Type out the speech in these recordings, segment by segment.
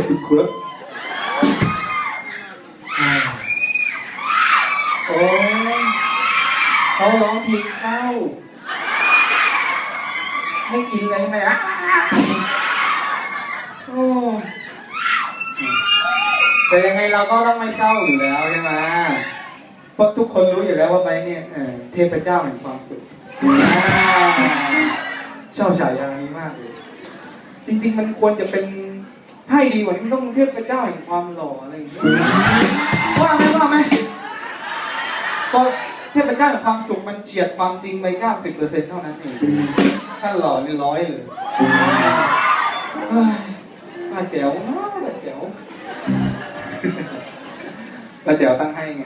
บคุณครับอ่าโอ้ยเขาร้องเพลงเศร้าไม่อินเลยใช่ไหมอะโอ้แต่ยังไงเราก็ต้องไม่เศร้าอยู่แล้วใช่ไหมเพราะทุกคนรู้อยู่แล้วว่าไบร์ทเนี่ยเอ่อเทพเจ้าแห่งความสุขอ่าชอบฉายานี้มากเลย จริง ๆ มันควรจะเป็น ให้ดีกว่านี้มันต้องเทพเจ้าแห่งความหล่ออะไรอย่างเงี้ยว่าไหมว่าไหมเพราะเทพเจ้าแห่งความสุขมันเฉียดความจริงไป90%เท่านั้นเองถ้าหล่อนี่ร้อยเลยเฮ้ยป้าแจ๋วนะป้าแจ๋วป้าแจ๋วตั้งให้ไง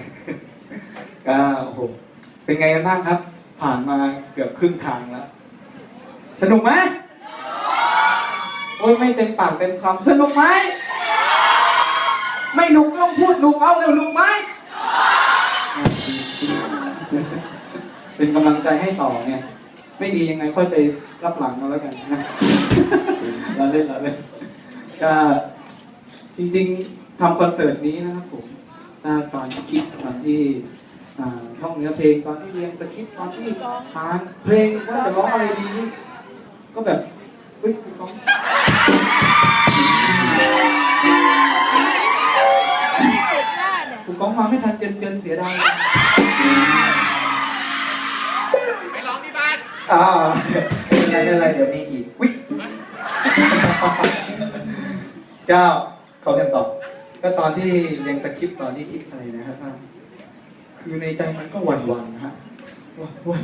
ก็โอ้โหเป็นไงกันบ้างครับ ผ่านมาเกือบครึ่งทางแล้ว สนุกไหม โอ้ยไม่เต็มปากเต็มคำสนุกไหม ไม่หนุกต้องพูดหนุกเอาเร็วหนุกไหม เป็นกำลังใจให้ต่อไงไม่ดียังไงค่อยไปรับหลังเอาแล้วกันนะเราเล่นเราเล่นก็จริงๆทำคอนเสิร์ตนี้นะครับผมถ้าตอนที่คิดตอนที่อ่าท่องเนื้อเพลงตอนที่เรียนสคริปต์ตอนที่ทานเพลงว่าจะร้องอะไรดีนี่ก็แบบเฮ้ยคุณก้องคุณก้องมาไม่ทันเจนเจนเสียดายไปร้องที่บ้านอ่าไม่เป็นไรไม่เป็นไรเดี๋ยวมีอีกวิเก้าเขาเรียนต่อ ก็ตอนที่เรียนสคริปต์ตอนที่คิดอะไรนะครับท่านคือในใจมันก็หวั่นๆนะฮะว่าว่า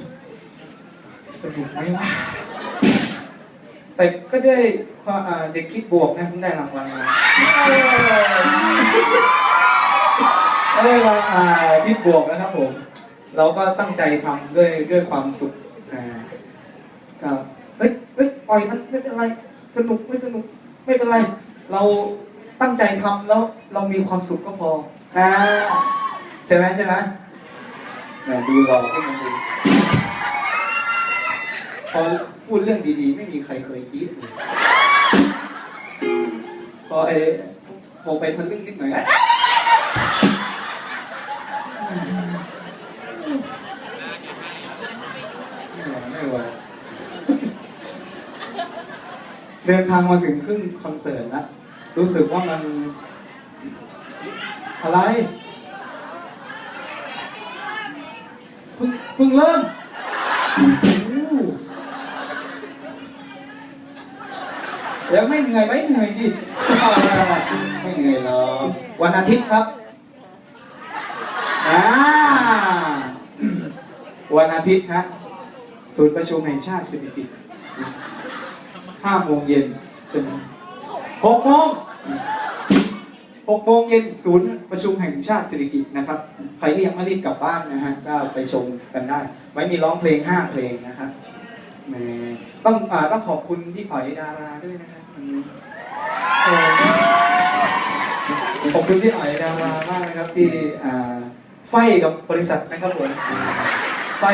สนุกไหมวะ แต่ก็ด้วยความอ่าเด็กคิดบวกนะผมได้รางวัลมาก็ได้รางวัลอ่าคิดบวกนะครับผม เราก็ตั้งใจทำด้วยด้วยความสุขอ่าครับเฮ้ยเฮ้ยปล่อยมันไม่เป็นไร สนุกไม่สนุกไม่เป็นไร เราตั้งใจทำแล้วเรามีความสุขก็พออ่าใช่ไหมใช่ไหมแหมดูเราให้มันดูพอ พูดเรื่องดีๆ ไม่มีใครเคยคิดเลยพอไอ้พอไปทะลึ่งนิดหน่อยอะไม่ไหวเดินทางมาถึงครึ่งคอนเสิร์ตแล้วรู้สึกว่ามัน อะไรเพิ่งเพิ่งเริ่มโอ้โห แล้วไม่เหนื่อยไหมเหนื่อยดิไม่เหนื่อยหรอกวันอาทิตย์ครับอ่าวันอาทิตย์ฮะศูนย์ประชุมแห่งชาติสิริกิติ์ห้าโมงเย็นเป็นหกโมงหกโมงเย็นศูนย์ประชุมแห่งชาติสิริกิติ์นะครับ ใครที่ยังไม่รีบกลับบ้านนะฮะก็ไปชมกันได้ ไว้มีร้องเพลงห้าเพลงนะครับแหมต้องอ่าต้องขอบคุณพี่ป๋อยดาราด้วยนะครับวันนี้เออ ขอบคุณพี่อ๋อยดารามากนะครับ ที่ไฟกับบริษัทนะครับผมไฟ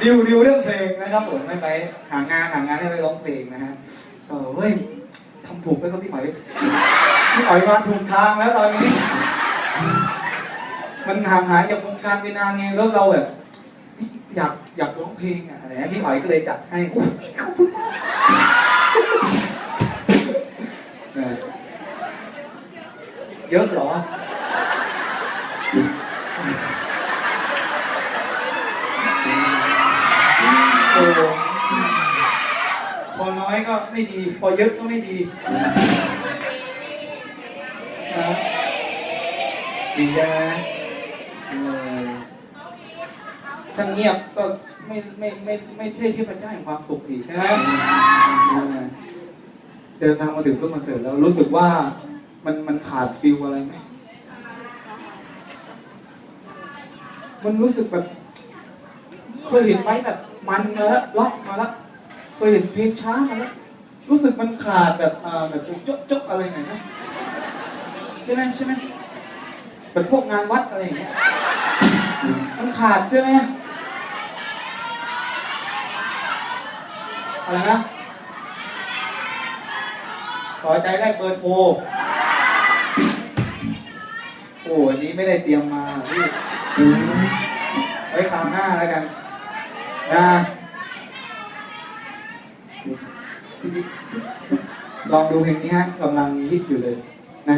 ดิวดิวเรื่องเพลงนะครับผมไม่ไปหางานหางานให้ไปร้องเพลงนะฮะเออเฮ้ยทำถูกไหมครับพี่หอยพี่หอยมาถูกทางแล้วตอนนี้ มันห่างหายจากวงการไปนานไงแล้วเราแบบอยากอยากร้องเพลงอะอะไรพี่หอยก็เลยจัดให้ขอบคุณมาก เยอะเหรอ พอน้อยก็ไม่ดี พอเยอะก็ไม่ดีนะดีใช่ไหมถ้าเงียบก็ไม่ไม่ไม่ไม่ใช่เทพเจ้าแห่งความสุขอีใช่ไหม เออเดินทางมาถึงต้นคอนเสิร์ตแล้วรู้สึกว่ามันมันขาดฟิลอะไรไหมมันรู้สึกแบบเคยเห็นไหมแบบมันมาแล้วล็อกมาแล้วเคยเห็นเพลงช้ามาแล้วรู้สึกมันขาดแบบอ่าแบบจกจกอะไรหน่อยนะใช่ไหมใช่ไหมแบบพวกงานวัดอะไรอย่างเงี้ยมันขาดใช่ไหมอะไรนะ ต่อใจแรกเบอร์โทรโอ้อันนี้ไม่ได้เตรียมมาพี่ไว้คราวหน้าแล้วกันนะลองดูเพลงนี้ฮะกำลังฮิตอยู่เลยนะ